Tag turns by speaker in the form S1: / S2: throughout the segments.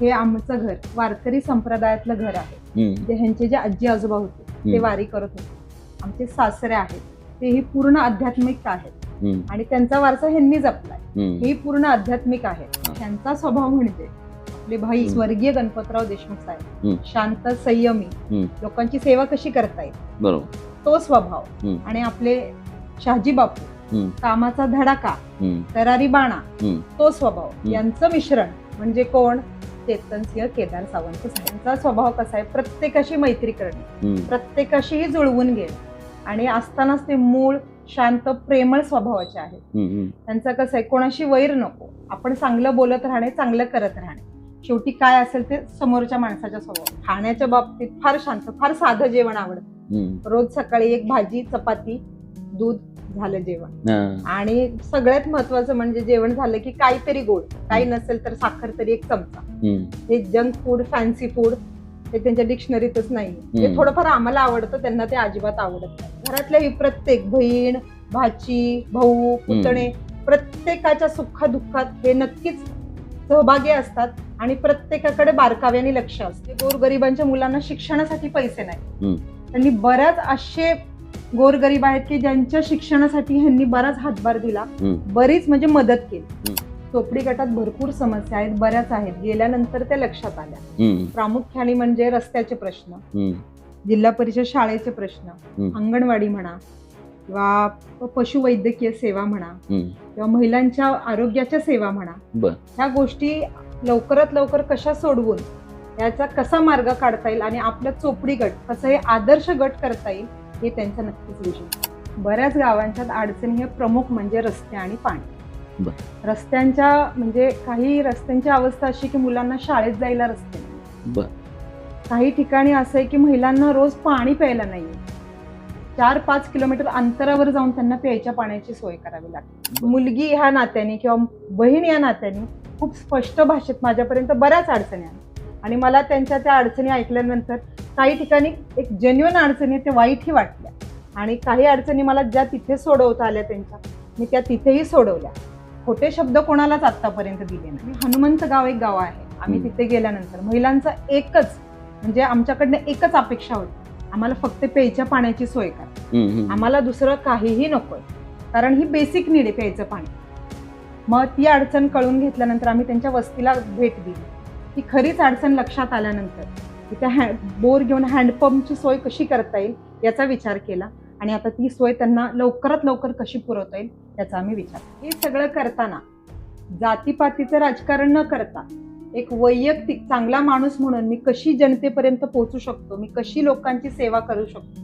S1: हे आमचं घर वारकरी संप्रदायातलं घर आहे जे ह्यांचे जे आजी आजोबा होते ते. वारी करत होते आमचे सासरे आहेत तेही पूर्ण आध्यात्मिक आहेत आणि त्यांचा वारसा ह्यांनी जपलाय. हे पूर्ण आध्यात्मिक आहेत
S2: हा.
S1: त्यांचा स्वभाव म्हणजे आपले भाई. स्वर्गीय गणपतराव देशमुख साहेब. शांत संयमी. लोकांची सेवा कशी करता येईल तो स्वभाव. आणि आपले शहाजी बापू कामाचा धडाका तरारी बाणा. तो स्वभाव. यांचं मिश्रण म्हणजे कोण चेतनसिंह केदार सावंत यांचा स्वभाव कसा आहे? प्रत्येकाशी मैत्री करणे. प्रत्येकाशीही जुळवून घेणे. आणि असतानाच ते मूळ शांत प्रेमळ स्वभावाचे आहेत. त्यांचं कसं आहे कोणाशी वैर नको. आपण चांगलं बोलत राहणे चांगलं करत राहणे. शेवटी काय असेल ते समोरच्या माणसाच्या स्वभाव खाण्याच्या बाबतीत फार शांत फार साधं जेवण आवडतं. रोज सकाळी एक भाजी चपाती दूध झालं जेवण.
S2: हा.
S1: आणि सगळ्यात महत्वाचं म्हणजे जेवण झालं की काहीतरी गोड. काही नसेल तर साखर तरी एक चमचा. हे जंक फूड फॅन्सी फूड हे त्यांच्या डिक्शनरीतच नाही
S2: हम्म.
S1: थोडंफार आम्हाला आवडतं त्यांना ते अजिबात आवडत नाही. घरातल्या ही प्रत्येक बहीण भाची भाऊ पुतणे प्रत्येकाच्या सुखादुःखात हे नक्कीच सहभागी असतात आणि प्रत्येकाकडे बारकाव्याने लक्ष असते. गोरगरिबांच्या मुलांना शिक्षणासाठी पैसे नाही. त्यांनी बऱ्याच असे गोरगरीब आहेत की ज्यांच्या शिक्षणासाठी ह्यांनी बराच हातभार दिला. बरीच म्हणजे मदत केली. चोपडी गटात भरपूर समस्या आहेत बऱ्याच आहेत गेल्यानंतर त्या लक्षात आल्या प्रामुख्याने म्हणजे रस्त्याचे प्रश्न जिल्हा परिषद शाळेचे प्रश्न. अंगणवाडी म्हणा किंवा पशुवैद्यकीय सेवा म्हणा. किंवा महिलांच्या आरोग्याच्या सेवा म्हणा. ह्या गोष्टी लवकरात लवकर कशा सोडवून याचा कसा मार्ग काढता येईल आणि आपलं चोपडी गट कसं हे आदर्श गट करता येईल हे त्यांचं नक्कीच विषय बऱ्याच गावांच्यात अडचणी हे प्रमुख म्हणजे रस्ते आणि पाणी. रस्त्यांच्या म्हणजे काही रस्त्यांची अवस्था अशी की मुलांना शाळेत जायला रस्ते नाही. काही ठिकाणी असं आहे की महिलांना रोज पाणी प्यायला नाहीये चार पाच किलोमीटर अंतरावर जाऊन त्यांना प्यायच्या पाण्याची सोय करावी लागते. मुलगी ह्या नात्याने किंवा बहीण या नात्याने खूप स्पष्ट भाषेत माझ्यापर्यंत बऱ्याच अडचणी आल्या. आणि मला त्यांच्या त्या अडचणी ऐकल्यानंतर काही ठिकाणी एक जेन्युअन अडचणी ते वाईटही वाटल्या. आणि काही अडचणी मला ज्या तिथे सोडवता आल्या त्यांच्या मी त्या तिथेही सोडवल्या. खोटे शब्द कोणालाच आतापर्यंत दिले नाही. हनुमंत गाव एक गाव आहे. आम्ही. तिथे गेल्यानंतर महिलांचा एकच म्हणजे आमच्याकडनं एकच अपेक्षा होती. आम्हाला फक्त प्यायच्या पाण्याची सोय करा. आम्हाला दुसरं काहीही नकोय. कारण ही बेसिक नीड आहे प्यायचं पाणी. मग ती अडचण कळून घेतल्यानंतर आम्ही त्यांच्या वस्तीला भेट दिली. ती खरीच अडचण लक्षात आल्यानंतर तिथे हॅ बोर घेऊन हँडपंपची सोय कशी करता येईल याचा विचार केला. आणि आता ती सोय त्यांना लवकरात लवकर कशी पुरवता येईल याचा आम्ही विचार हे सगळं करताना जातीपातीचं राजकारण न करता एक वैयक्तिक चांगला माणूस म्हणून मी कशी जनतेपर्यंत पोहोचू शकतो? मी कशी लोकांची सेवा करू शकतो?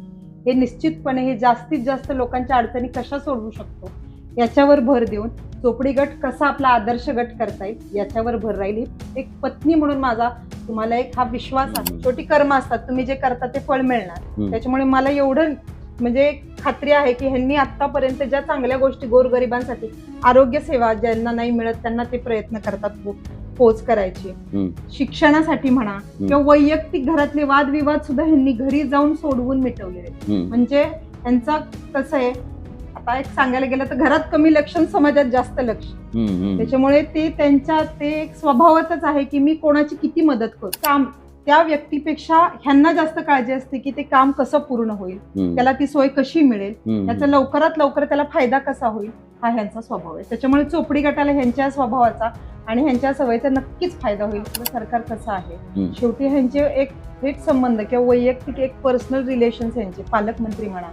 S1: हे निश्चितपणे हे जास्तीत जास्त लोकांच्या अडचणी कशा सोडवू शकतो? याच्यावर भर देऊन चोपडी गट कसा आपला आदर्श गट करता येईल याच्यावर भर राहील एक पत्नी म्हणून माझा तुम्हाला एक हा विश्वास आहे. शेवटी कर्म असतात तुम्ही जे करता ते फळ मिळणार. त्याच्यामुळे मला एवढं म्हणजे खात्री आहे की ह्यांनी आतापर्यंत ज्या चांगल्या गोष्टी गोरगरिबांसाठी आरोग्य सेवा ज्यांना नाही मिळत त्यांना ते प्रयत्न करतात पोच करायची. शिक्षणासाठी म्हणा किंवा वैयक्तिक घरातले वादविवाद सुद्धा ह्यांनी घरी जाऊन सोडवून.
S2: हम्म.
S1: म्हणजे त्यांचा कसं आहे आता एक सांगायला गेलं तर घरात कमी लक्ष समाजात जास्त लक्ष. त्याच्यामुळे ते त्यांच्या ते एक स्वभावातच आहे की मी कोणाची किती मदत करू काम त्या व्यक्तीपेक्षा ह्यांना जास्त काळजी असते की ते काम कसं पूर्ण होईल. त्याला ती सोय कशी मिळेल. त्याचा लवकरात लवकर त्याला फायदा कसा होईल हा ह्यांचा स्वभाव आहे त्याच्यामुळे चोपडी गटाला ह्यांच्या स्वभावाचा आणि ह्यांच्या सवयीचा नक्कीच फायदा होईल सरकार कसं आहे. शेवटी ह्यांचे एक थेट संबंध किंवा वैयक्तिक एक पर्सनल रिलेशन्स यांचे पालकमंत्री म्हणा.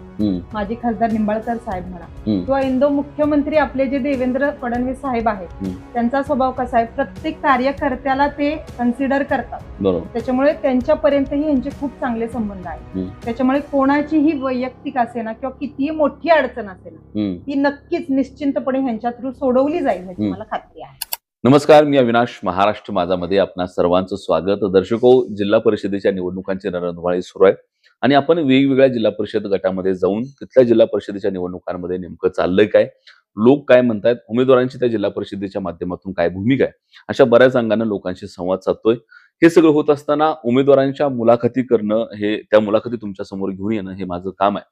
S1: माजी खासदार निंबाळकर साहेब म्हणा. किंवा इंदो मुख्यमंत्री आपले जे देवेंद्र फडणवीस साहेब आहेत. त्यांचा स्वभाव कसा आहे प्रत्येक कार्यकर्त्याला ते कन्सिडर करतात त्याच्यामुळे त्यांच्यापर्यंतही यांचे खूप चांगले संबंध आहेत. त्याच्यामुळे कोणाचीही वैयक्तिक असे ना किंवा कितीही मोठी अडचण असेल ना. ती नक्कीच निश्चिंतपणे ह्यांच्या थ्रू सोडवली जाईल ह्याची. मला खात्री आहे
S2: नमस्कार मी अविनाश महाराष्ट्र माझामध्ये आपणा सर्वांचं स्वागत. दर्शको जिल्हा परिषदेच्या निवडणुकांची रणधुमाळी सुरू आहे आणि आपण वेगवेगळ्या जिल्हा परिषद गटामध्ये जाऊन तिथल्या जिल्हा परिषदेच्या निवडणुकांमध्ये नेमकं चाललंय काय लोक काय म्हणतायत उमेदवारांची त्या जिल्हा परिषदेच्या माध्यमातून काय भूमिका आहे अशा बऱ्याच अंगानं लोकांशी संवाद साधतोय. हे सगळं होत असताना उमेदवारांच्या मुलाखती करणं हे त्या मुलाखती तुमच्यासमोर घेऊन येणं हे माझं काम आहे.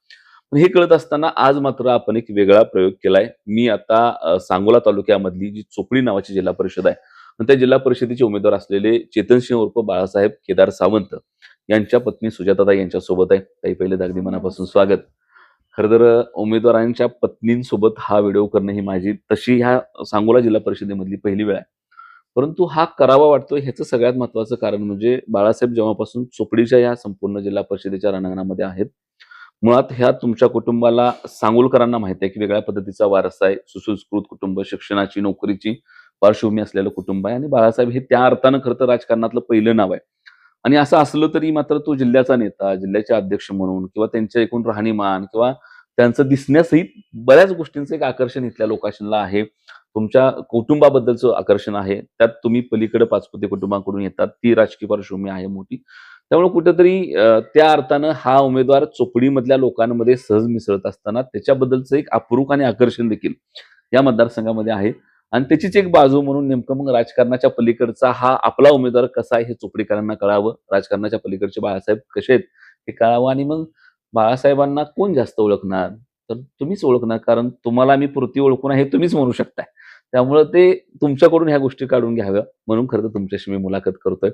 S2: हे कळत असताना आज मात्र आपण एक वेगळा प्रयोग केलाय. मी आता सांगोला तालुक्यामधली जी चोपडी नावाची जिल्हा परिषद आहे त्या जिल्हा परिषदेचे उमेदवार असलेले चेतन सिंह उर्फ बाळासाहेब केदार सावंत यांच्या पत्नी सुजाताताई यांच्यासोबत आहे. ताई पहिले अगदी मनापासून स्वागत. खरं तर उमेदवारांच्या पत्नींसोबत हा व्हिडिओ करणं ही माझी तशी ह्या सांगोला जिल्हा परिषदेमधली पहिली वेळ आहे. परंतु हा करावा वाटतो ह्याचं सगळ्यात महत्वाचं कारण म्हणजे बाळासाहेब जेव्हापासून चोपडीच्या या संपूर्ण जिल्हा परिषदेच्या रणांगणामध्ये आहेत मुळात ह्या तुमच्या कुटुंबाला सांगोलकरांना माहिती आहे की वेगळ्या पद्धतीचा वारसा आहे. सुसंस्कृत कुटुंब शिक्षणाची नोकरीची पार्श्वभूमी असलेलं कुटुंब आहे. आणि बाळासाहेब हे त्या अर्थानं खरं तर राजकारणातलं पहिलं नाव आहे. आणि असं असलं तरी मात्र तो जिल्ह्याचा नेता जिल्ह्याचे अध्यक्ष म्हणून किंवा त्यांच्या एकूण राहणीमान किंवा त्यांचं दिसण्यासहित बऱ्याच गोष्टींचं एक आकर्षण इथल्या लोकांना आहे. तुमच्या कुटुंबाबद्दलचं आकर्षण आहे. त्यात तुम्ही पलीकडे पाचपुते कुटुंबाकडून येतात. ती राजकीय पार्श्वभूमी आहे मोठी. त्यामुळे कुठेतरी त्या अर्थानं हा उमेदवार चोपडीमधल्या लोकांमध्ये सहज मिसळत असताना त्याच्याबद्दलचं एक अपरूप आणि आकर्षण देखील या मतदारसंघामध्ये आहे. आणि त्याचीच एक बाजू म्हणून नेमकं मग राजकारणाच्या पलीकडचा हा आपला उमेदवार कसा आहे हे चोपडीकरांना कळावं? राजकारणाच्या पलीकडचे बाळासाहेब कसे आहेत हे कळावं? आणि मग बाळासाहेबांना कोण जास्त ओळखणार? तर तुम्हीच ओळखणार कारण तुम्हाला मी पुरती ओळखून हे तुम्हीच म्हणू शकताय. त्यामुळे ते तुमच्याकडून ह्या गोष्टी काढून घ्याव्या. म्हणून खरं तर तुमच्याशी मी मुलाखत करतोय.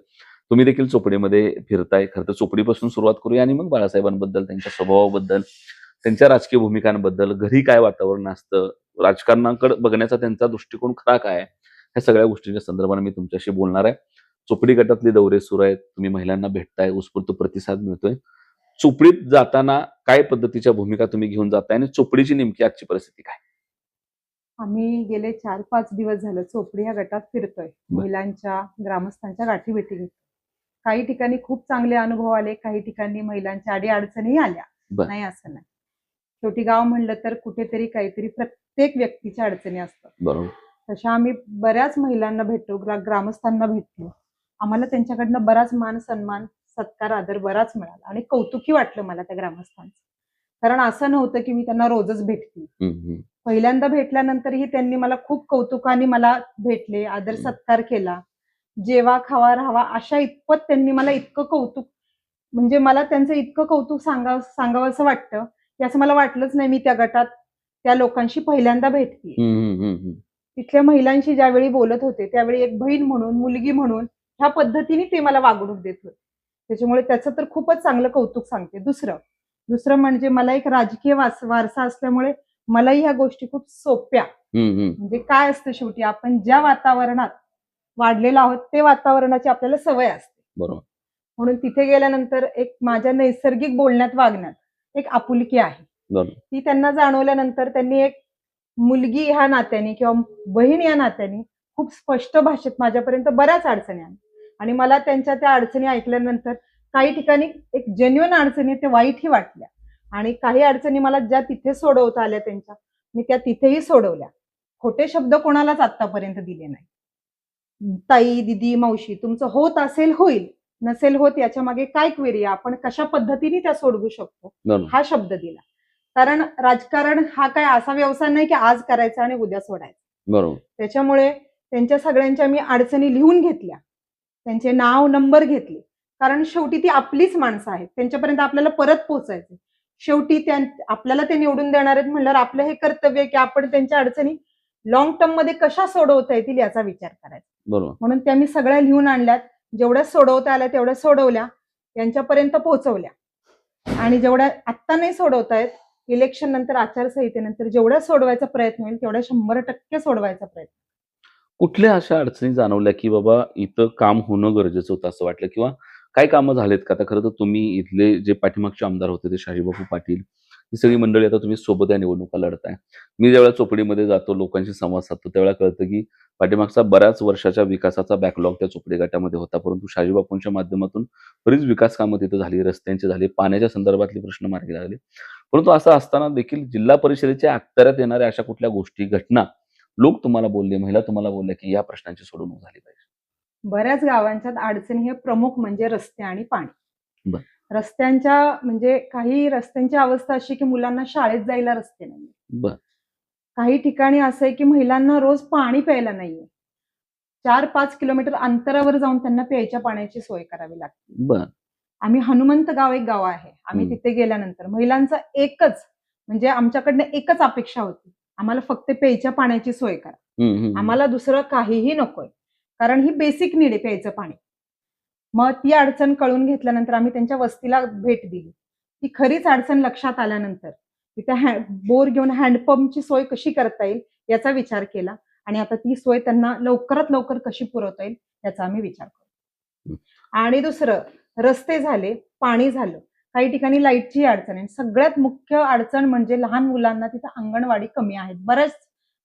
S2: तुम्ही देखील चोपडीमध्ये फिरताय. खरं तर चोपडीपासून सुरुवात करूया आणि मग बाळासाहेबांबद्दल त्यांच्या स्वभावाबद्दल त्यांच्या राजकीय भूमिकांबद्दल घरी काय वातावरण असतं राजकारणाकडे बघण्याचा त्यांचा दृष्टिकोन खरा काय ह्या सगळ्या गोष्टींच्या संदर्भाने मी तुमच्याशी बोलणार आहे. चोपडी गटातले दौरे सुरू आहेत. तुम्ही महिलांना भेटताय उत्स्फूर्त प्रतिसाद मिळतोय. चोपडीत जाताना काय पद्धतीच्या भूमिका तुम्ही घेऊन जाताय आणि चोपडीची नेमकी आजची परिस्थिती काय?
S1: आम्ही गेले चार पाच दिवस झालं चोपडी या गटात फिरतोय. महिलांच्या ग्रामस्थांच्या गाठी भेटी घेतो काही ठिकाणी खूप चांगले अनुभव आले काही ठिकाणी महिलांच्या अडी अडचणी आल्या. नाही असं नाही. शेवटी गाव म्हणलं तर कुठेतरी काहीतरी प्रत्येक व्यक्तीच्या अडचणी असतात.
S2: बरोबर.
S1: तशा आम्ही बऱ्याच महिलांना भेटतो ग्रा- ग्रामस्थांना भेटलो आम्हाला त्यांच्याकडनं बराच मान सन्मान सत्कार आदर बराच मिळाला आणि कौतुकी वाटलं मला त्या ग्रामस्थांचं. कारण असं नव्हतं की मी त्यांना रोजच भेटते. पहिल्यांदा भेटल्यानंतरही त्यांनी मला खूप कौतुकाने मला भेटले आदर. सत्कार केला. जेवा खावा राहावा अशा इतपत त्यांनी मला इतकं कौतुक म्हणजे मला त्यांचं इतकं कौतुक सांगावं सांगावं असं वाटतं की असं मला वाटलंच नाही मी त्या गटात त्या लोकांशी पहिल्यांदा भेटते
S2: हम्म.
S1: तिथल्या महिलांशी ज्यावेळी बोलत होते त्यावेळी एक बहीण म्हणून मुलगी म्हणून ह्या पद्धतीने ते मला वागणूक देत होते त्याच्यामुळे त्याचं तर खूपच चांगलं कौतुक सांगते दुसरं दुसरं म्हणजे मला एक राजकीय वारसा असल्यामुळे मलाही ह्या गोष्टी खूप सोप्या. म्हणजे काय असतं शेवटी आपण ज्या वातावरणात वाढलेलो आहोत ते वातावरणाची आपल्याला सवय असते.
S2: बरोबर.
S1: म्हणून तिथे गेल्यानंतर एक माझ्या नैसर्गिक बोलण्यात वागण्यात एक आपुलकी आहे. ती त्यांना जाणवल्यानंतर त्यांनी एक मुलगी ह्या नात्याने किंवा बहीण या नात्याने खूप स्पष्ट भाषेत माझ्यापर्यंत बऱ्याच अडचणी आल्या. आणि मला त्यांच्या त्या अडचणी ऐकल्यानंतर काही ठिकाणी एक जेन्युअन अडचणी ते वाईटही वाटल्या. आणि काही अडचणी मला ज्या तिथे सोडवता आल्या त्यांच्या मी त्या तिथेही सोडवल्या. खोटे शब्द कोणालाच आतापर्यंत दिले नाही ताई दिदी मावशी तुमचं होत असेल होईल. नसेल होत याच्या मागे काय क्वेरी आपण कशा पद्धतीने त्या सोडवू शकतो? हा शब्द दिला. कारण राजकारण हा काय असा व्यवसाय नाही की आज करायचा आणि उद्या सोडायचा.
S2: बरोबर.
S1: त्याच्यामुळे त्यांच्या सगळ्यांच्या मी अडचणी लिहून घेतल्या. त्यांचे नाव नंबर घेतले. कारण शेवटी ती आपलीच माणसं आहेत. त्यांच्यापर्यंत आपल्याला परत पोहोचायचं शेवटी त्या आपल्याला ते निवडून देणार आहेत म्हणल्यावर आपलं हे कर्तव्य की आपण त्यांच्या अडचणी लॉंग टर्ममध्ये कशा सोडवता येतील याचा विचार करायचा.
S2: बरोबर.
S1: म्हणून त्या मी सगळ्या लिहून आणल्यात. जेवढ्या सोडवता आल्या तेवढ्या सोडवल्या. यांच्यापर्यंत पोहोचवल्या. आणि जेवढ्या आत्ता नाही सोडवता येत इलेक्शन नंतर आचारसंहितेनंतर जेवढ्या सोडवायचा प्रयत्न होईल तेवढ्या शंभर टक्के सोडवायचा प्रयत्न.
S2: कुठल्या अशा अडचणी जाणवल्या की बाबा इथं काम होणं गरजेचं होतं असं वाटलं? किंवा काय कामं झालेत का? आता खरं तर तुम्ही इथले जे पाठीमागचे आमदार होते ते शाहीबापू पाटील ही सगळी मंडळी आता तुम्ही सोबत या निवडणुका लढताय. मी ज्यावेळेला चोपडीमध्ये जातो लोकांशी संवाद साधतो त्यावेळेला कळतं की पाठीमागचा बऱ्याच वर्षाच्या विकासाचा बॅकलॉग त्या चोपडी गटामध्ये होता. परंतु शाजीबापूंच्या माध्यमातून बरीच विकास कामं तिथं झाली रस्त्यांची झाली पाण्याच्या संदर्भातले प्रश्न मार्गी लागले. परंतु असं असताना देखील जिल्हा परिषदेच्या अखत्याऱ्यात येणाऱ्या अशा कुठल्या गोष्टी घटना लोक तुम्हाला बोलले महिला तुम्हाला बोलल्या की या प्रश्नांची सोडवणूक झाली पाहिजे.
S1: बऱ्याच गावांच्यात अडचणी हे प्रमुख म्हणजे रस्ते आणि पाणी.
S2: बर.
S1: रस्त्यांच्या म्हणजे काही रस्त्यांची अवस्था अशी की मुलांना शाळेत जायला रस्ते नाही काही ठिकाणी असं आहे की महिलांना रोज पाणी प्यायला नाहीये. चार पाच किलोमीटर अंतरावर जाऊन त्यांना प्यायच्या पाण्याची सोय करावी लागते. आम्ही हनुमंत गाव एक गाव आहे. आम्ही. तिथे गेल्यानंतर महिलांचा एकच म्हणजे आमच्याकडनं एकच अपेक्षा होती. आम्हाला फक्त प्यायच्या पाण्याची सोय करा. आम्हाला दुसरं काहीही नकोय. कारण ही बेसिक नीड आहे प्यायचं पाणी. मग ती अडचण कळून घेतल्यानंतर आम्ही त्यांच्या वस्तीला भेट दिली. ती खरीच अडचण लक्षात आल्यानंतर तिथे हॅ बोर घेऊन हँडपंपची सोय कशी करता येईल याचा विचार केला आणि आता ती सोय त्यांना लवकरात लवकर कशी पुरवता येईल याचा आम्ही विचार करू आणि दुसरं रस्ते झाले पाणी झालं काही ठिकाणी लाईटची अडचण आहे. सगळ्यात मुख्य अडचण म्हणजे लहान मुलांना तिथं अंगणवाडी कमी आहेत. बऱ्याच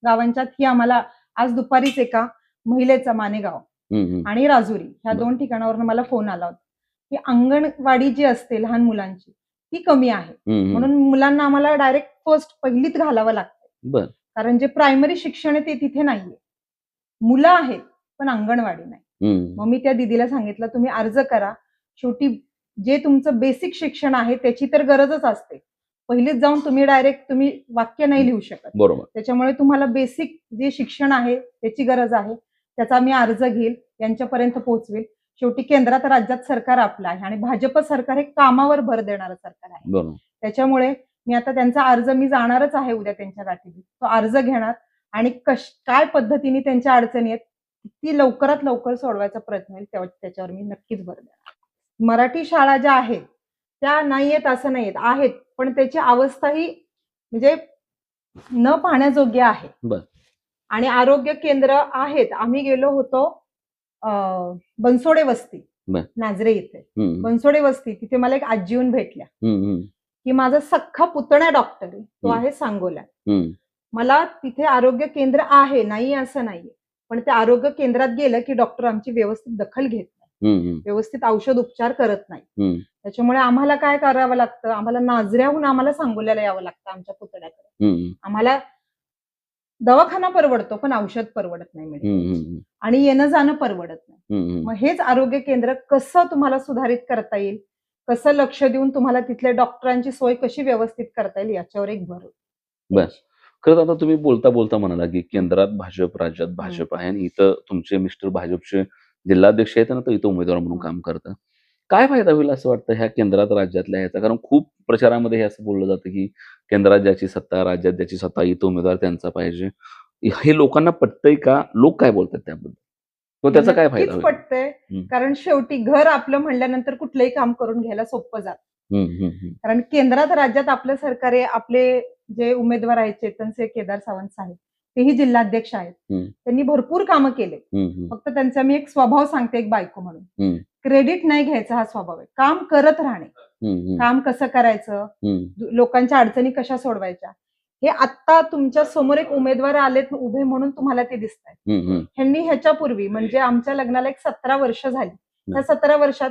S1: गावांच्यात ही आम्हाला आज दुपारीच एका महिलेचा मानेगाव. आणि राजुरी ह्या. दोन ठिकाणावरून मला फोन आला होता. की अंगणवाडी जी असते लहान मुलांची ती कमी आहे. म्हणून मुलांना आम्हाला डायरेक्ट फर्स्ट पहिलीत घालावं लागतं कारण जे प्रायमरी शिक्षण आहे ते तिथे नाहीये. मुलं आहेत पण अंगणवाडी नाही. मग मी त्या दिदीला सांगितलं तुम्ही अर्ज करा. शेवटी जे तुमचं बेसिक शिक्षण आहे त्याची तर गरजच असते. पहिलीच जाऊन तुम्ही डायरेक्ट तुम्ही वाक्य नाही लिहू शकत.
S2: बरोबर.
S1: त्याच्यामुळे तुम्हाला बेसिक जे शिक्षण आहे त्याची गरज आहे. त्याचा मी अर्ज घेईल यांच्यापर्यंत पोहोचवेल. शेवटी केंद्रात राज्यात सरकार आपलं आहे आणि भाजप सरकार हे कामावर भर देणारं सरकार आहे. त्याच्यामुळे मी आता त्यांचा अर्ज मी जाणारच आहे उद्या त्यांच्या गाठी तो अर्ज घेणार आणि कश काय पद्धतीने त्यांच्या अडचणी आहेत ती लवकरात लवकर सोडवायचा प्रयत्न होईल त्याच्यावर मी नक्कीच भर देणार मराठी शाळा ज्या आहेत त्या नाही आहेत असं नाही आहेत पण त्याची अवस्था ही म्हणजे न पाहण्याजोग्य आहे.
S2: बर.
S1: आणि आरोग्य केंद्र आहेत. आम्ही गेलो होतो बनसोडे वस्ती. नाझरे इथे. बनसोडे वस्ती तिथे मला एक आजी येऊन भेटल्या. की माझा सख्खा पुतण्या डॉक्टर आहे तो. आहे सांगोला. मला तिथे आरोग्य केंद्र आहे नाही असं नाहीये. पण त्या आरोग्य केंद्रात गेलं की डॉक्टर आमची व्यवस्थित दखल घेत नाही. व्यवस्थित औषध उपचार करत नाही. त्याच्यामुळे आम्हाला काय करावं लागतं? आम्हाला नाजऱ्याहून आम्हाला सांगोल्याला यावं लागतं आमच्या पुतण्याकडे.
S2: हम्म,
S1: आम्हाला दवाखाना परवडतो पण औषध परवडत नाही
S2: हम्म,
S1: आणि येणं जाणं परवडत नाही. मग हेच आरोग्य केंद्र कसं तुम्हाला सुधारित करता येईल? कसं लक्ष देऊन तुम्हाला तिथल्या डॉक्टरांची सोय कशी व्यवस्थित करता येईल याच्यावर एक भर
S2: बर. खरंच आता तुम्ही बोलता बोलता म्हणाला की केंद्रात भाजप राज्यात भाजप आहे आणि इथं तुमचे मिस्टर भाजपचे जिल्हाध्यक्ष आहेत ना तर इथं उमेदवार म्हणून. काम करतात. काय फायदा होईल असं वाटतं ह्या केंद्रात राज्यातल्या ह्याचा? कारण खूप प्रचारामध्ये हे असं बोललं जातं की केंद्रात ज्याची सत्ता राज्यात ज्याची सत्ता इथं उमेदवार त्यांचा पाहिजे. हे लोकांना पटतंय का? लोक काय बोलतात त्याबद्दल? त्याचा काय फायदा
S1: पटतंय. कारण शेवटी घर आपलं म्हणल्यानंतर कुठलंही काम करून घ्यायला सोपं जात. कारण केंद्रात राज्यात आपलं सरकार आहे आपले जे उमेदवार आहेत चेतनसे केदार सावंत साहेब तेही जिल्हाध्यक्ष आहेत. त्यांनी भरपूर कामं केले. फक्त त्यांचा मी एक स्वभाव सांगते एक बायको. म्हणून. क्रेडिट नाही घ्यायचा हा स्वभाव आहे. काम करत राहणे. काम कसं करायचं? लोकांच्या अडचणी कशा सोडवायच्या? हे आत्ता तुमच्यासमोर एक उमेदवार आलेत उभे म्हणून तुम्हाला ते दिसत आहे. ह्यांनी ह्याच्यापूर्वी म्हणजे आमच्या लग्नाला एक सतरा वर्ष झाली. त्या सतरा वर्षात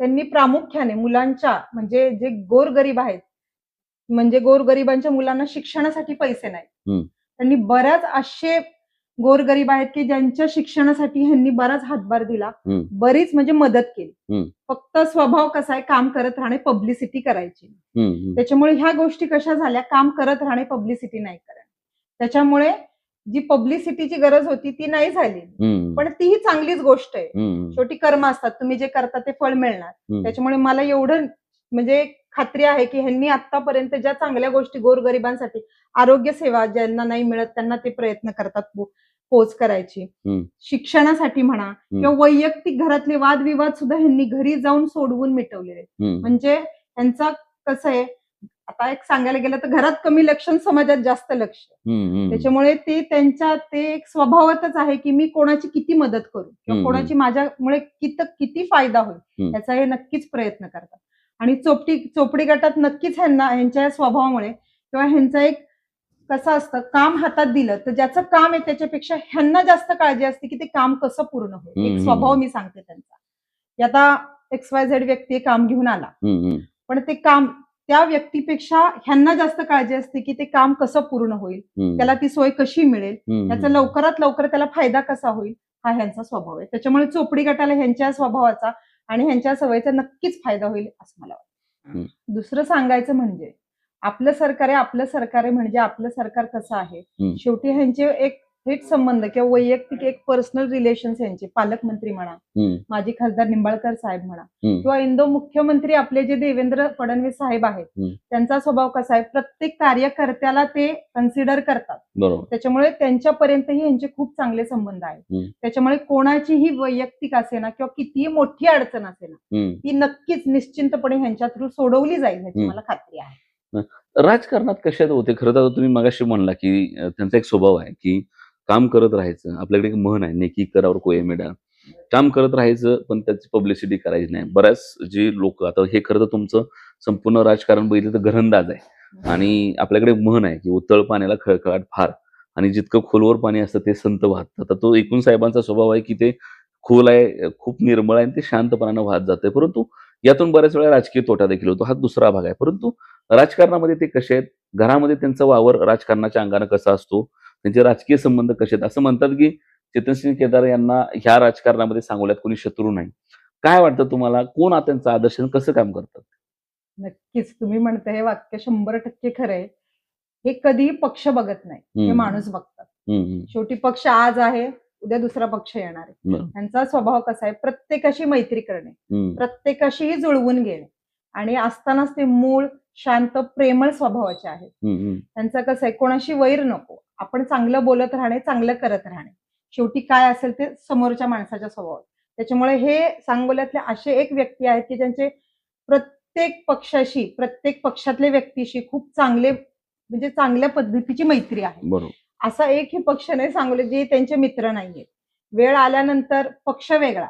S1: त्यांनी प्रामुख्याने मुलांच्या म्हणजे जे गोरगरीब आहेत म्हणजे गोरगरिबांच्या मुलांना शिक्षणासाठी पैसे नाही
S2: हम्म.
S1: त्यांनी बऱ्याच असे गोरगरीब आहेत की ज्यांच्या शिक्षणासाठी ह्यांनी बराच हातभार दिला. बरीच म्हणजे मदत केली. फक्त स्वभाव कसा आहे काम करत राहणे पब्लिसिटी करायची. त्याच्यामुळे ह्या गोष्टी कशा झाल्या काम करत राहणे पब्लिसिटी नाही करणे त्याच्यामुळे जी पब्लिसिटीची गरज होती ती नाही झाली पण तीही चांगलीच गोष्ट आहे शेवटी कर्म असतात तुम्ही जे करता ते फळ मिळणार. त्याच्यामुळे मला एवढं म्हणजे खात्री आहे की ह्यांनी आतापर्यंत ज्या चांगल्या गोष्टी गोरगरिबांसाठी आरोग्य सेवा ज्यांना नाही मिळत त्यांना ते प्रयत्न करतात पोच करायची. शिक्षणासाठी म्हणा किंवा वैयक्तिक घरातले वादविवाद सुद्धा ह्यांनी घरी जाऊन सोडवून मिटवलेले. म्हणजे यांचा कसं आहे आता एक सांगायला गेलं तर घरात कमी लक्ष समाजात जास्त लक्ष. त्याच्यामुळे ते त्यांच्या ते एक स्वभावातच आहे की मी कोणाची किती मदत करू किंवा. कोणाची माझ्यामुळे कित किती फायदा होईल. याचा हे नक्कीच प्रयत्न करतात आणि चोपटी चोपडी गटात नक्कीच ह्यांना ह्यांच्या स्वभावामुळे किंवा ह्यांचा एक कसं असतं काम हातात दिलं तर ज्याचं काम आहे त्याच्यापेक्षा ह्यांना जास्त काळजी असते की ते काम कसं पूर्ण होईल एक. स्वभाव मी सांगते त्यांचा की आता एक्स वाय झेड व्यक्ती काम घेऊन आला. पण ते काम त्या व्यक्तीपेक्षा ह्यांना जास्त काळजी असते की ते काम कसं पूर्ण होईल. त्याला ती सोय कशी मिळेल त्याचा. लवकरात लवकर त्याला फायदा कसा होईल हा ह्यांचा स्वभाव आहे त्याच्यामुळे चोपडी गटाला ह्यांच्या स्वभावाचा आणि ह्यांच्या सवयीचा नक्कीच फायदा होईल असं मला. वाटतं दुसरं सांगायचं म्हणजे आपलं सरकार आहे आपलं सरकार आहे म्हणजे आपलं सरकार कसं आहे. शेवटी ह्यांचे एक थेट संबंध किंवा वैयक्तिक एक पर्सनल रिलेशन्स यांचे पालकमंत्री म्हणा माजी खासदार निंबाळकर साहेब म्हणा किंवा इंदो मुख्यमंत्री आपले जे देवेंद्र फडणवीस साहेब आहेत. त्यांचा स्वभाव कसा आहे प्रत्येक कार्यकर्त्याला ते कन्सिडर करतात त्याच्यामुळे त्यांच्यापर्यंतही यांचे खूप चांगले संबंध आहेत. त्याच्यामुळे कोणाचीही वैयक्तिक असेना किंवा कितीही मोठी अडचण असेना
S2: हम्म.
S1: ती नक्कीच निश्चिंतपणे ह्यांच्या थ्रू सोडवली जाईल ह्याची. मला खात्री आहे
S2: राजकारणात कशात होते खरं तर तुम्ही मगाशी म्हणला की त्यांचा एक स्वभाव आहे की काम करत राहायचं. आपल्याकडे एक म्हण आहे नेकी करावर कोय मिळा काम करत राहायचं पण त्याची पब्लिसिटी करायची नाही. बऱ्याच जी लोक आता हे खरं तर तुमचं संपूर्ण राजकारण बघितलं तर घरंदाज आहे. आणि आपल्याकडे म्हण आहे की उतळ पाण्याला खळखळाट फार. आणि जितकं खोलवर पाणी असतं ते संत वाहतं तर तो एकूण साहेबांचा स्वभाव आहे की ते खोल आहे खूप निर्मळ आहे आणि ते शांतपणानं वाहत जाते परंतु यातून बऱ्याच वेळा राजकीय तोटा देखील होतो. हा दुसरा भाग आहे. परंतु राजकारणामध्ये ते कसे आहेत? घरामध्ये त्यांचा वावर राजकारणाच्या अंगाने कसा असतो? त्यांचे राजकीय संबंध कसे आहेत? असं म्हणतात की चेतनसिंह केदार यांना ह्या राजकारणामध्ये सांगोल्यात कोणी शत्रू नाही. काय वाटतं तुम्हाला? कोण आता त्यांचा आदर्श कसं काम करतात
S1: नक्कीच. तुम्ही म्हणता हे वाक्य शंभर टक्के खरं आहे. हे कधीही पक्ष बघत नाही. हे. माणूस बघतात. शेवटी पक्ष आज आहे उद्या दुसरा पक्ष येणार आहे. त्यांचा स्वभाव कसा आहे? प्रत्येकाशी मैत्री करणे. प्रत्येकाशीही जुळवून घेणे. आणि असतानाच ते मूळ शांत प्रेमळ स्वभावाचे आहेत. त्यांचं कसं आहे कोणाशी वैर नको. आपण चांगलं बोलत राहणे चांगलं करत राहणे. शेवटी काय असेल ते समोरच्या माणसाच्या स्वभावात. त्याच्यामुळे हे सांगोल्यातले असे एक व्यक्ती आहेत की त्यांचे प्रत्येक पक्षाशी प्रत्येक पक्षातल्या व्यक्तीशी खूप चांगले म्हणजे चांगल्या पद्धतीची मैत्री आहे. असा एकही पक्ष नाही सांगोले जे त्यांचे मित्र नाहीयेत. वेळ आल्यानंतर पक्ष वेगळा.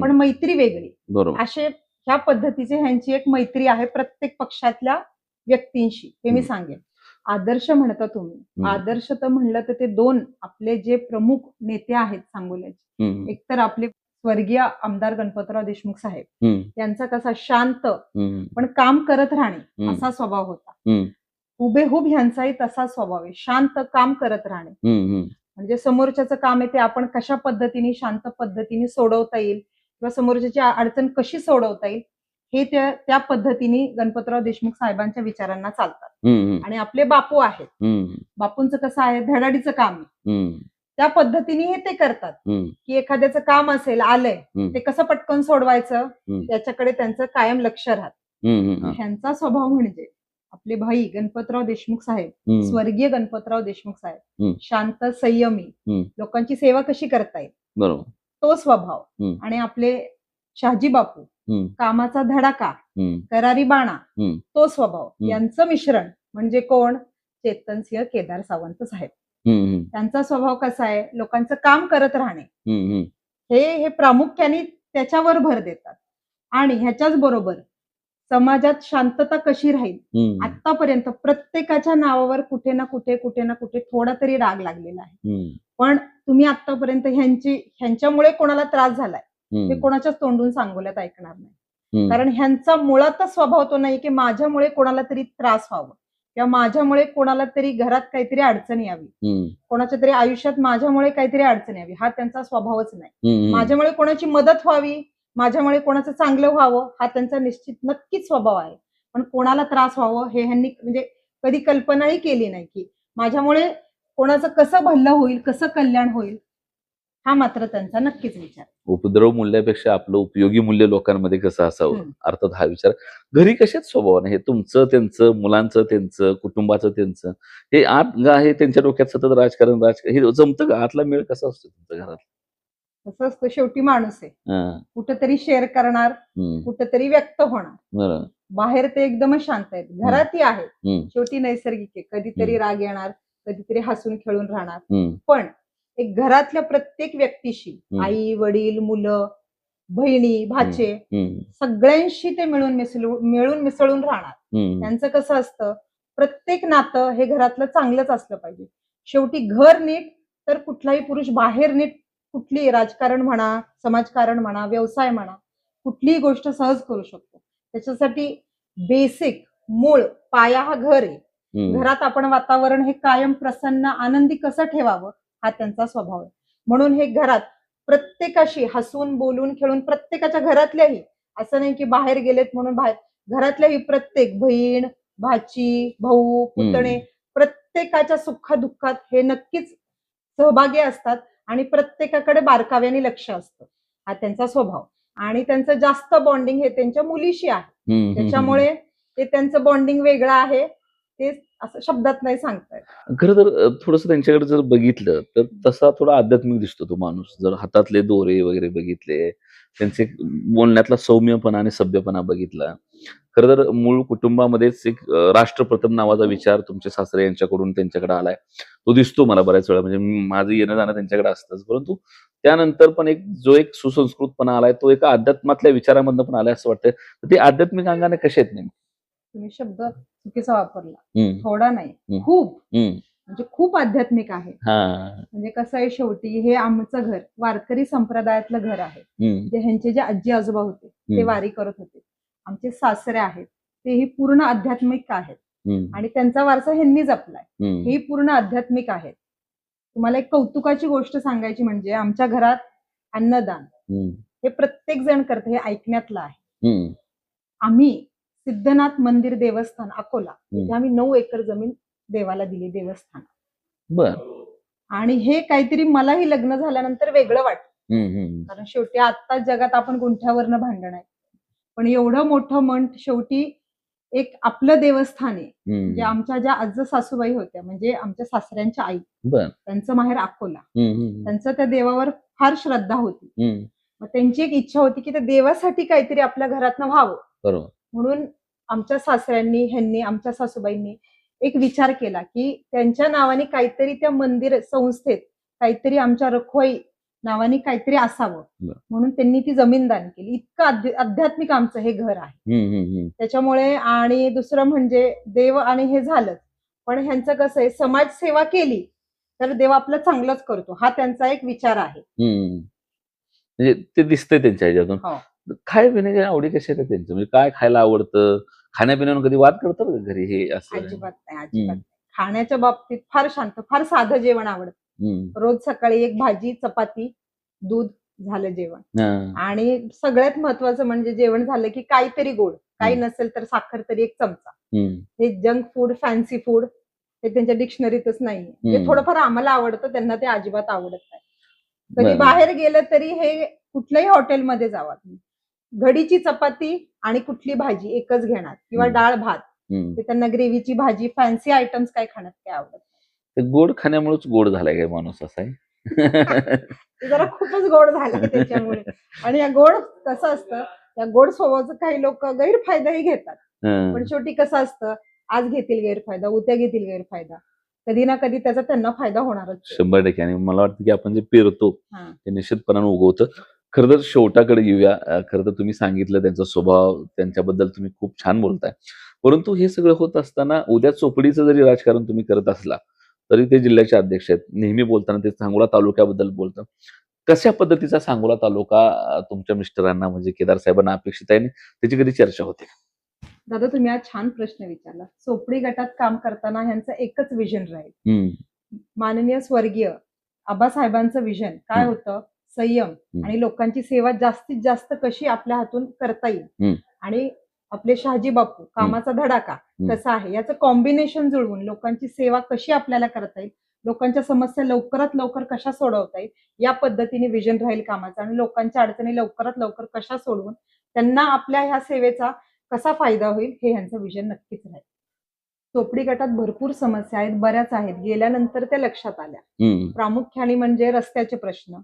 S1: पण मैत्री वेगळी. असे ह्या पद्धतीचे ह्यांची एक मैत्री आहे प्रत्येक पक्षातल्या व्यक्तींशी हे मी. सांगेन. आदर्श म्हणता तुम्ही. आदर्श तर म्हणलं तर ते दोन आपले जे प्रमुख नेते आहेत सांगोल्याचे एक तर आपले स्वर्गीय आमदार गणपतराव देशमुख साहेब यांचा कसा शांत पण काम करत राहणे. असा स्वभाव होता. हुबेहूब ह्यांचाही तसा स्वभाव आहे. शांत काम करत राहणे. म्हणजे समोरच्याचं काम आहे ते आपण कशा पद्धतीने शांत पद्धतीने सोडवता येईल किंवा समोरच्याची अडचण कशी सोडवता येईल हे त्या त्या पद्धतीने गणपतराव देशमुख साहेबांच्या विचारांना चालतात. आणि आपले बापू आहेत. बापूंचं कसं आहे धडाडीचं काम त्या पद्धतीने हे ते करतात. की एखाद्याचं काम असेल आलंय. ते कसं पटकन सोडवायचं. त्याच्याकडे त्यांचं कायम लक्ष राहत. ह्यांचा स्वभाव म्हणजे आपले भाई गणपतराव देशमुख साहेब स्वर्गीय गणपतराव देशमुख साहेब. शांत संयमी. लोकांची सेवा कशी करता येईल?
S2: बरोबर.
S1: तो स्वभाव. आणि आपले शहाजी बापू कामाचा धडाका करारी बाणा. तो स्वभाव. यांचं मिश्रण म्हणजे कोण? चेतनसिंह केदार सावंत साहेब. त्यांचा स्वभाव कसा आहे? लोकांचं काम करत राहणे. हे हे प्रामुख्याने त्याच्यावर भर देतात. आणि ह्याच्याच बरोबर समाजात शांतता कशी राहील? आतापर्यंत प्रत्येकाच्या नावावर कुठे ना कुठे कुठे ना कुठे थोडा तरी राग लागलेला आहे. पण तुम्ही आतापर्यंत ह्यांची ह्यांच्यामुळे कोणाला त्रास झालाय ते कोणाच्याच तोंडून सांगोल्यात ऐकणार नाही. कारण ह्यांचा मुळातच स्वभाव तो नाही की माझ्यामुळे कोणाला तरी त्रास व्हावं. किंवा माझ्यामुळे कोणाला तरी घरात काहीतरी अडचण यावी. कोणाच्या तरी आयुष्यात माझ्यामुळे काहीतरी अडचण यावी हा त्यांचा स्वभावच नाही. माझ्यामुळे कोणाची मदत व्हावी माझ्यामुळे कोणाचं चांगलं व्हावं हा त्यांचा निश्चित नक्कीच स्वभाव आहे. पण कोणाला त्रास व्हावं हे ह्यांनी म्हणजे कधी कल्पनाही केली नाही की माझ्यामुळे कोणाचं कसं भल्लं होईल कसं कल्याण होईल हा मात्र त्यांचा नक्कीच विचार.
S2: उपद्रव मूल्यापेक्षा आपलं उपयोगी मूल्य लोकांमध्ये कसं असावं. अर्थात हा विचार. घरी कशाच स्वभाव हे तुमचं त्यांचं मुलांचं त्यांचं कुटुंबाचं त्यांचं. हे आत आहे त्यांच्या डोक्यात सतत राजकारण राजकारण हे जमतं का? आतला मेळ कसा असतो तुमच्या घरात
S1: तसं असतं शेवटी माणूस आहे. कुठेतरी शेअर करणार कुठेतरी व्यक्त होणार. बाहेर ते एकदमच शांत आहेत. घरातही आहेत. शेवटी नैसर्गिक आहे. कधीतरी राग येणार कधीतरी हसून खेळून राहणार. पण एक घरातल्या प्रत्येक व्यक्तीशी. आई वडील मुलं बहिणी भाचे सगळ्यांशी ते मिळून मिसळून मिळून मिसळून राहणार. त्यांचं कसं असतं प्रत्येक नातं हे घरातलं चांगलंच असलं पाहिजे. शेवटी घर नीट तर कुठलाही पुरुष बाहेर नीट कुठली राजकारण म्हणा समाजकारण म्हणा व्यवसाय म्हणा कुठलीही गोष्ट सहज करू शकतो. त्याच्यासाठी बेसिक मूळ पाया हा घर आहे. घरात आपण वातावरण हे कायम प्रसन्न आनंदी कसं ठेवावं? हा त्यांचा स्वभाव आहे. म्हणून हे घरात प्रत्येकाशी हसून बोलून खेळून प्रत्येकाच्या घरातल्याही असं नाही की बाहेर गेलेत म्हणून बाहेर घरातल्याही प्रत्येक बहीण भाची भाऊ पुतणे प्रत्येकाच्या सुख दुःखात हे नक्कीच सहभागी असतात आणि प्रत्येकाकडे बारकाव्याने लक्ष असतं. हा त्यांचा स्वभाव. आणि त्यांचं जास्त बॉन्डिंग हे त्यांच्या मुलीशी आहे. त्याच्यामुळे ते त्यांचं बॉन्डिंग वेगळं आहे. ते असं शब्दात नाही सांगतायत.
S2: खरं तर थोडस त्यांच्याकडे जर बघितलं तर तसा थोडा आध्यात्मिक दिसतो तो माणूस. जर हातातले दोरे वगैरे बघितले त्यांचे बोलण्यातला सौम्यपणा आणि सभ्यपणा बघितला. खर तर मूळ कुटुंबामध्येच एक राष्ट्रप्रथम नावाचा विचार तुमचे सासरे यांच्याकडून त्यांच्याकडे आलाय. तो दिसतो मला बऱ्याच वेळा म्हणजे माझं येणं जाणं त्यांच्याकडे असतंच. परंतु त्यानंतर पण एक जो एक सुसंस्कृतपणा आलाय तो एका अध्यात्मातल्या विचारामधनं पण आलाय असं वाटतं तर ते आध्यात्मिक अंगाने कसे आहेत नेमके?
S1: तुम्ही शब्द चुकीचा वापरला. थोडा नाही. खूप. म्हणजे खूप आध्यात्मिक आहे. म्हणजे कसं आहे शेवटी हे आमचं घर वारकरी संप्रदायातलं घर आहे.
S2: हम्म,
S1: जे ह्यांचे जे आजी आजोबा होते ते वारी करत होते. आमचे सासरे आहेत तेही पूर्ण आध्यात्मिक आहेत. आणि त्यांचा वारसा ह्यांनी जपलाय. हे पूर्ण आध्यात्मिक आहेत. तुम्हाला एक कौतुकाची गोष्ट सांगायची म्हणजे आमच्या घरात अन्नदान. हे प्रत्येक जण करते हे ऐकण्यातलं आहे. आम्ही सिद्धनाथ मंदिर देवस्थान अकोला. इथे आम्ही नऊ एकर जमीन देवाला दिली देवस्थान.
S2: बर.
S1: आणि हे काहीतरी मलाही लग्न झाल्यानंतर वेगळं वाटतं. कारण शेवटी आत्ताच जगात आपण गुंठ्यावरनं भांडण आहे. पण एवढं मोठं मन शेवटी एक आपलं देवस्थान आहे. जे आमच्या ज्या आज सासूबाई होत्या म्हणजे आमच्या सासऱ्यांच्या आई. त्यांचं माहेर अकोला. त्यांचं त्या देवावर फार श्रद्धा होती. मग त्यांची एक इच्छा होती की त्या देवासाठी काहीतरी आपल्या घरातनं व्हावं. म्हणून आमच्या सासऱ्यांनी ह्यांनी आमच्या सासूबाईंनी एक विचार केला की त्यांच्या नावाने काहीतरी त्या मंदिर संस्थेत काहीतरी आमच्या रखवाई नावाने काहीतरी असावं. म्हणून त्यांनी ती जमीन दान केली. इतकं आध्य- आध्यात्मिक आमचं हे घर आहे. त्याच्यामुळे आणि दुसरं म्हणजे देव आणि हे झालंच. पण ह्यांचं कसं आहे समाजसेवा केली तर देव आपलं चांगलंच करतो. हा त्यांचा एक विचार आहे.
S2: म्हणजे ते दिसतंय त्यांच्या ह्याच्यातून.
S1: हो.
S2: खाय पिण्याच्या आवडी कशा आहेत त्यांचं? म्हणजे काय खायला आवडतं? खाण्यापिण्यावर कधी वाद करतात का घरी हे असं?
S1: अजिबात नाही अजिबात नाही. खाण्याच्या बाबतीत फार शांत फार साधं जेवण आवडतं.
S2: हम्म,
S1: रोज सकाळी एक भाजी चपाती दूध झालं जेवण.
S2: हा,
S1: आणि सगळ्यात महत्वाचं म्हणजे जेवण झालं की काहीतरी गोड. काही
S2: हम्म.
S1: नसेल तर साखर तरी एक चमचा.
S2: हम्म,
S1: हे जंक फूड फॅन्सी फूड हे त्यांच्या डिक्शनरीतच नाही जे
S2: हम्म.
S1: थोडंफार आम्हाला आवडतं त्यांना ते अजिबात आवडत नाही. कधी
S2: बरं.
S1: बाहेर गेलं तरी हे कुठल्याही हॉटेलमध्ये जावा तुम्ही. घडीची चपाती आणि कुठली भाजी एकच घेणार किंवा. डाळ भात. ते त्यांना ग्रेव्हीची भाजी फॅन्सी आयटम्स काय खाण्यात काय आवडत
S2: गोड खाण्यामुळेच गोड झालाय काय माणूस असा आहे
S1: जरा खूपच गोड झालं त्याच्यामुळे आणि या गोड कसं असतं या गोड स्वभावाचं काही लोक गैरफायदाही घेतात. पण शेवटी कसं असतं आज घेतील गैरफायदा उद्या घेतील गैरफायदा कधी ना कधी त्याचा त्यांना फायदा होणारच.
S2: शंभर टक्के आणि मला वाटतं की आपण जे पेरतो. ते निश्चितपणाने उगवतं खरं तर शेवटाकडे येऊया. खरं तर तुम्ही सांगितलं त्यांचा स्वभाव त्यांच्याबद्दल तुम्ही खूप छान बोलताय. परंतु हे सगळं होत असताना उद्या चोपडीचं जरी राजकारण तुम्ही करत असला तरी ते जिल्ह्याचे अध्यक्ष आहेत. नेहमी बोलताना ते सांगोला तालुक्याबद्दल बोलतात. कशा पद्धतीचा सांगोला तालुका तुमच्या मिस्टरांना म्हणजे केदार साहेबांना अपेक्षित आहे? त्याची कधी चर्चा होते?
S1: दादा तुम्ही आज छान प्रश्न विचारला. चोपडी गटात काम करताना ह्यांचं एकच विजन राहील. माननीय स्वर्गीय आबासाहेबांचं विजन काय. होतं? संयम आणि लोकांची सेवा जास्तीत जास्त कशी आपल्या हातून करता येईल. आणि आपले शहाजी बापू कामाचा धडाका. कसा आहे याचं कॉम्बिनेशन जुळवून लोकांची सेवा कशी आपल्याला करता येईल लोकांच्या समस्या लवकरात लवकर कशा सोडवता येईल या पद्धतीने विजन राहील कामाचं आणि लोकांच्या अडचणी लवकरात लवकर कशा सोडवून त्यांना आपल्या ह्या सेवेचा कसा फायदा होईल हे ह्यांचं विजन नक्कीच राहील. चोपडी गटात भरपूर समस्या आहेत बऱ्याच आहेत गेल्यानंतर त्या लक्षात आल्या. प्रामुख्याने म्हणजे रस्त्याचे प्रश्न.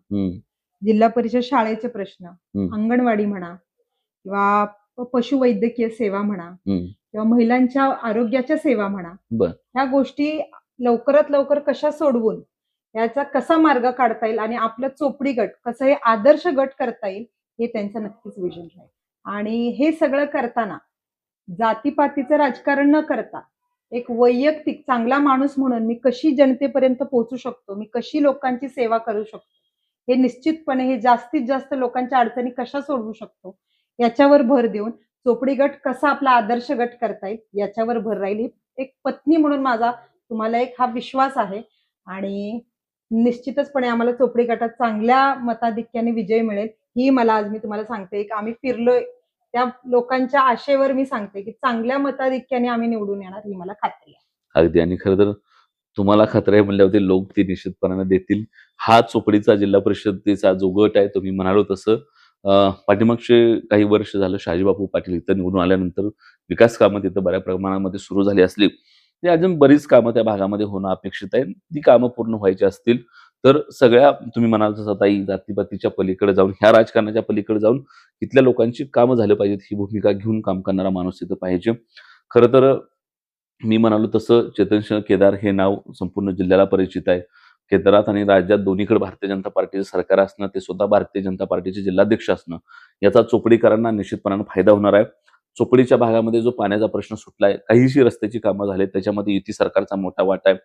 S1: जिल्हा परिषद शाळेचे प्रश्न. अंगणवाडी म्हणा किंवा पशुवैद्यकीय सेवा म्हणा. किंवा महिलांच्या आरोग्याच्या सेवा म्हणा. ह्या गोष्टी लवकरात लवकर कशा सोडवून याचा कसा मार्ग काढता येईल आणि आपलं चोपडी गट कसं हे आदर्श गट करता येईल हे त्यांचं नक्कीच विजन आहे आणि हे सगळं करताना जातीपातीचं राजकारण न करता एक वैयक्तिक चांगला माणूस म्हणून मी कशी जनतेपर्यंत पोहोचू शकतो मी कशी लोकांची सेवा करू शकतो हे निश्चितपणे हे जास्तीत जास्त लोकांच्या अडचणी कशा सोडवू शकतो? याच्यावर भर देऊन चोपडी गट कसा आपला आदर्श गट करता येईल याच्यावर भर राहील ही एक पत्नी म्हणून माझा तुम्हाला एक हा विश्वास आहे. आणि निश्चितचपणे आम्हाला चोपडी गटात चांगल्या मताधिक्याने विजय मिळेल ही मला आज मी तुम्हाला सांगते. एक आम्ही फिरलोय. त्या लोकांच्या आशेवर मी सांगते की चांगल्या मताधिक्याने आम्ही निवडून येणार ही मला खात्री आहे.
S2: अगदी. आणि खरं तर तुम्हाला खात्री आहे म्हणल्यावरती लोक ती निश्चितपणाने देतील. हा चोपडीचा जिल्हा परिषदेचा जो गट आहे तो मी म्हणालो तसं. पाठीमागचे काही वर्ष झालं शहाजीबापू पाटील इथं निवडून आल्यानंतर विकास कामं तिथं बऱ्या प्रमाणामध्ये सुरू झाली असली. ते अजून बरीच कामं त्या भागामध्ये होणं अपेक्षित आहे. ती कामं पूर्ण व्हायची असतील तर सगळ्या तुम्ही म्हणाल तसं ताई जातीपातीच्या पलीकडे जाऊन ह्या राजकारणाच्या पलीकडे जाऊन इथल्या लोकांची कामं झालं पाहिजेत ही भूमिका घेऊन काम करणारा माणूस तिथं पाहिजे. खरं तर मी म्हणालो तसं चेतन केदार हे नाव संपूर्ण जिल्ह्याला परिचित आहे. केदारात आणि राज्यात दोन्हीकडे भारतीय जनता पार्टीचे सरकार असणं ते स्वतः भारतीय जनता पार्टीचे जिल्हाध्यक्ष असणं याचा चोपडीकरांना निश्चितपणानं फायदा होणार आहे. चोपडीच्या भागामध्ये जो पाण्याचा प्रश्न सुटलाय काहीशी रस्त्याची कामं झाली त्याच्यामध्ये युती सरकारचा मोठा वाटा आहे.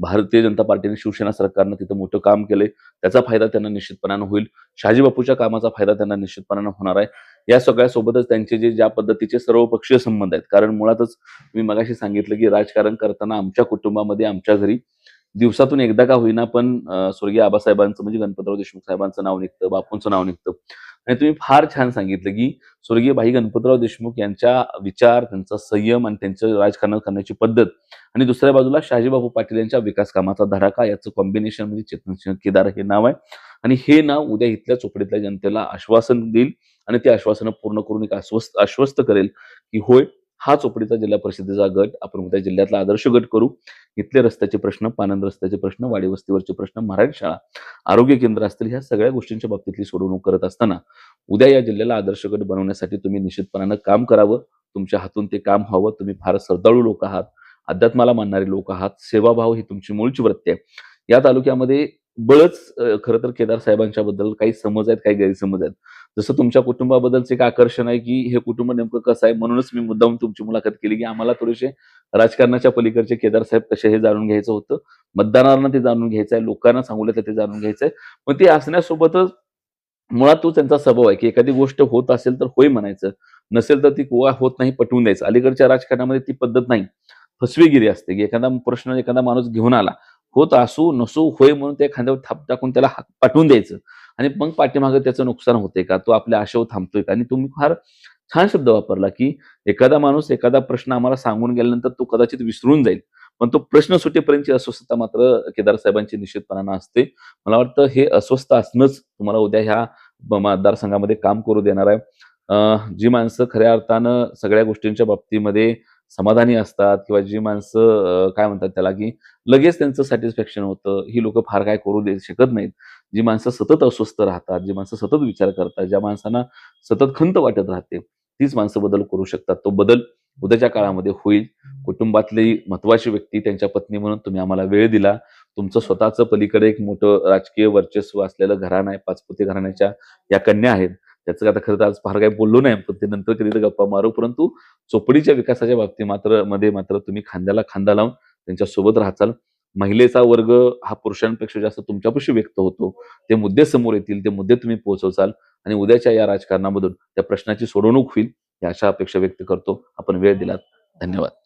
S2: भारतीय जनता पार्टीने शिवसेना सरकारनं तिथं मोठं काम केलंय त्याचा फायदा त्यांना निश्चितपणानं होईल. शहाजी बापूच्या कामाचा फायदा त्यांना निश्चितपणानं होणार आहे. या सगळ्या सोबतच त्यांचे जे ज्या पद्धतीचे सर्वपक्षीय संबंध आहेत. कारण मुळातच मी मगाशी सांगितलं की राजकारण करताना आमच्या कुटुंबामध्ये आमच्या घरी दिवसातून एकदा का होईना पण स्वर्गीय आबासाहेबांचं म्हणजे गणपतराव देशमुख साहेबांचं नाव निघतं बापूंचं नाव निघतं. आणि तुम्ही फार छान सांगितलं की स्वर्गीय भाई गणपतराव देशमुख यांच्या विचार त्यांचा संयम आणि त्यांचं राजकारण करण्याची पद्धत आणि दुसऱ्या बाजूला शहाजीबाबू पाटील यांच्या विकास कामाचा धडाका याचं कॉम्बिनेशन म्हणजे चेतन सिंह केदार हे नाव आहे. आणि हे नाव उद्या इथल्या चोपडीतल्या जनतेला आश्वासन देईल. आणि ते आश्वासनं पूर्ण करून एक आश्वस्त आश्वस्त करेल की होय हा चोपडीचा जिल्हा परिषदेचा गट आपण उद्या जिल्ह्यातला आदर्श गट करू. इथले रस्त्याचे प्रश्न पानंद रस्त्याचे प्रश्न वाडी वस्तीवरचे प्रश्न मराठी शाळा आरोग्य केंद्र असतील ह्या सगळ्या गोष्टींच्या बाबतीतली सोडवणूक करत असताना उद्या या जिल्ह्याला आदर्श गट बनवण्यासाठी तुम्ही निश्चितपणानं काम करावं. तुमच्या हातून ते काम व्हावं. तुम्ही फार श्रद्धाळू लोक आहात. अध्यात्माला मानणारे लोक आहात. सेवाभाव ही तुमची मूळची वृत्ती आहे. या तालुक्यामध्ये बळच खरं तर केदार साहेबांच्या बद्दल काही समज आहेत काही गैरसमज आहेत. जसं तुमच्या कुटुंबाबद्दलचं एक आकर्षण आहे की हे कुटुंब नेमकं कसं आहे म्हणूनच मी मुद्दाम तुमची मुलाखत केली की आम्हाला थोडेसे राजकारणाच्या पलीकडचे केदार साहेब कसे हे जाणून घ्यायचं होतं. मतदारांना ते जाणून घ्यायचं आहे लोकांना सांगूलं ते जाणून घ्यायचं आहे पण ते असण्यासोबतच मुळात तो त्यांचा स्वभाव आहे की एखादी गोष्ट होत असेल तर होय म्हणायचं. नसेल तर ती गोवा होत नाही पटवून द्यायचं. अलीकडच्या राजकारणामध्ये ती पद्धत नाही. फसवेगिरी असते की एखादा प्रश्न एखादा माणूस घेऊन आला. होत असू नसू होय म्हणून त्या खांद्यावर थाप टाकून त्याला पाठवून द्यायचं. आणि मग पाठीमागे त्याचं नुकसान होते का? तो आपल्या आशेवर थांबतोय का? आणि तुम्ही फार छान शब्द वापरला की एखादा माणूस एखादा प्रश्न आम्हाला सांगून गेल्यानंतर तो कदाचित विसरून जाईल. पण तो प्रश्न सुटेपर्यंतची अस्वस्थता मात्र केदार साहेबांची निश्चितपणानं असते. मला वाटतं हे अस्वस्थ असणंच तुम्हाला उद्या ह्या मतदारसंघामध्ये काम करू देणार आहे. जी माणसं खऱ्या अर्थानं सगळ्या गोष्टींच्या बाबतीमध्ये समाधानी असतात किंवा जी माणसं काय म्हणतात त्याला की लगेच त्यांचं सॅटिस्फॅक्शन होतं ही लोक फार काय करू दे शकत नाहीत. जी माणसं सतत अस्वस्थ राहतात जी माणसं सतत विचार करतात ज्या माणसांना सतत खंत वाटत राहते तीच माणसं बदल करू शकतात. तो बदल उद्याच्या काळामध्ये होईल. कुटुंबातली महत्वाची व्यक्ती त्यांच्या पत्नी म्हणून तुम्ही आम्हाला वेळ दिला. तुमचं स्वतःचं पलीकडे एक मोठं राजकीय वर्चस्व असलेलं घराणं आहे पाचपुती घराण्याच्या या कन्या आहेत. त्याचं आता खरं तर आज फार काही बोललो नाही पण ते नंतर कधी गप्पा मारू. परंतु चोपडीच्या विकासाच्या बाबतीत मात्रमध्ये मात्र तुम्ही खांद्याला खांदा लावून त्यांच्यासोबत राहचाल. महिलेचा वर्ग हा पुरुषांपेक्षा जास्त तुमच्यापाशी व्यक्त होतो. ते मुद्दे समोर येतील ते मुद्दे तुम्ही पोहोचवचाल आणि उद्याच्या या राजकारणामधून त्या प्रश्नाची सोडवणूक होईल या अशा अपेक्षा व्यक्त करतो. आपण वेळ दिलात. धन्यवाद.